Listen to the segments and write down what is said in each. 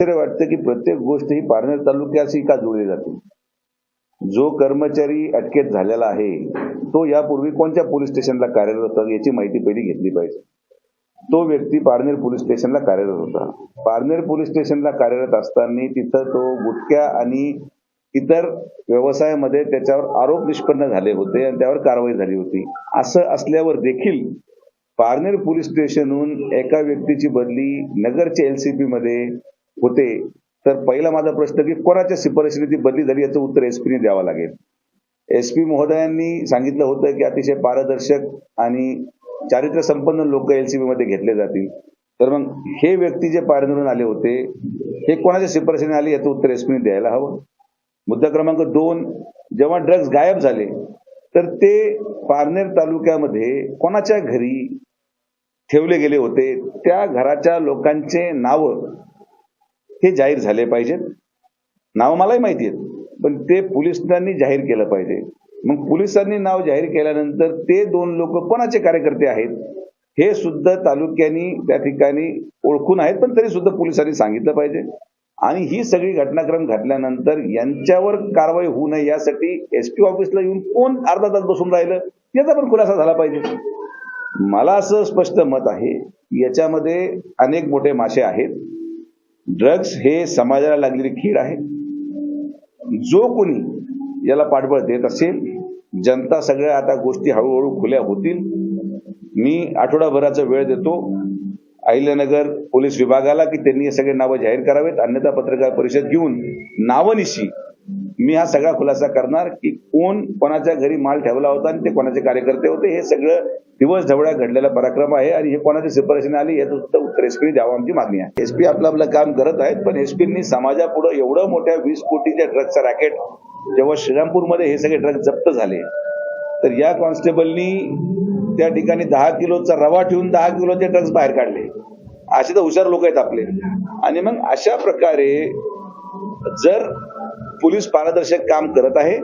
तरी वाटतं की प्रत्येक गोष्ट ही पारनेर तालुक्याशी का जोडली जाते? जो कर्मचारी अटकेत झालेला आहे तो यापूर्वी कोणत्या पोलीस स्टेशनला कार्यरत होता याची माहिती पहिली घेतली पाहिजे. तो व्यक्ती पारनेर पोलीस स्टेशनला कार्यरत होता. पारनेर पोलीस स्टेशनला कार्यरत असताना तिथं तो गुटख्या आणि इतर व्यवसायामध्ये त्याच्यावर आरोप निष्पन्न झाले होते आणि त्यावर कारवाई झाली होती. असं असल्यावर देखील पारनेर पोलीस स्टेशनहून एका व्यक्तीची बदली नगरच्या एलसीपी मध्ये होते. तर पहिला माझा प्रश्न की कोणाच्या शिफारशीने ती बदली झाली याचं उत्तर एसपीने द्यावं लागेल. एसपी महोदयांनी सांगितलं होतं की अतिशय पारदर्शक आणि चारित्र्य संपन्न लोक एलसीबी मध्ये घेतले जातील. तर मग हे व्यक्ती जे पारनेरून आले होते हे कोणाच्या शिफारशीने आले याचं उत्तर एसपीने द्यायला हवं? मुद्दा क्रमांक दोन जेव्हा ड्रग्ज गायब झाले तर ते पारनेर तालुक्यामध्ये कोणाच्या घरी ठेवले गेले होते? त्या घराच्या लोकांचे नावं हे जाहीर झाले पाहिजेत नाव मलाही माहिती आहेत पण ते पोलिसांनी जाहीर केलं पाहिजे. मग पोलिसांनी नाव जाहीर केल्यानंतर ते दोन लोक कोणाचे कार्यकर्ते आहेत हे सुद्धा तालुक्यांनी त्या ठिकाणी ओळखून आहेत पण तरी सुद्धा पोलिसांनी सांगितलं पाहिजे. आणि ही सगळी घटनाक्रम घडल्यानंतर यांच्यावर कारवाई होऊ नये यासाठी एस पी ऑफिसला येऊन कोण अर्धा तास बसून राहिलं याचा पण खुलासा झाला पाहिजे. मला असं स्पष्ट मत आहे याच्यामध्ये अनेक मोठे मासे आहेत. ड्रग्ज हे समाजाला लागलेली कीड आहे जो कोणी याला पाठबळ देत असेल जनता सगळ्या आता गोष्टी हळूहळू खुल्या होतील. मी आठवडाभराचा वेळ देतो. अहिल्यानगर पोलीस विभागाला की त्यांनी हे सगळे नावं जाहीर करावेत. अन्यथा पत्रकार परिषद घेऊन नावनिशी मी हा सगळा खुलासा करणार की कोण कोणाच्या घरी माल ठेवला होता आणि ते कोणाचे कार्यकर्ते होते हे सगळं दिवस ढवळ्या घडलेला पराक्रम आहे आणि हे कोणाची शिफारशीने आली याचं सुद्धा उत्तर एसपी द्यावं आमची मागणी आहे. एसपी आपलं आपलं काम करत आहेत पण एसपींनी समाजापुढे एवढं मोठ्या वीस कोटीच्या ड्रग्जचा रॅकेट जेव्हा श्रीरामपूरमध्ये हे सगळे ड्रग्ज जप्त झाले तर या कॉन्स्टेबलनी त्या ठिकाणी दहा किलोचा रवा ठेवून दहा किलोचे ड्रग्ज बाहेर काढले. असे तर हुशार लोक आहेत आपले. आणि मग अशा प्रकारे जर पोलीस पारदर्शक काम करत आहे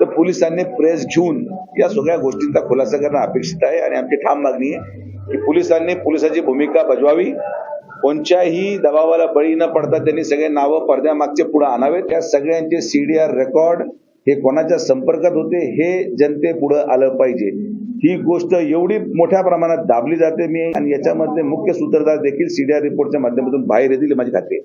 तर पोलिसांनी प्रेस घेऊन या सगळ्या गोष्टींचा खुलासा करणं अपेक्षित आहे आणि आमची ठाम मागणी आहे की पोलिसांनी पोलिसाची भूमिका बजवावी. कोणत्याही दबावाला बळी न पडता त्यांनी सगळे नावं पडद्यामागचे पुढे आणावेत. त्या सगळ्यांचे सीडीआर रेकॉर्ड हे कोणाच्या संपर्कात होते हे जनते पुढे आलं पाहिजे. ही गोष्ट एवढी मोठ्या प्रमाणात दाबली जाते मी आणि याच्यामध्ये मुख्य सूत्रधार देखील सीडीआर रिपोर्टच्या माध्यमातून बाहेर येतील माझी खात्री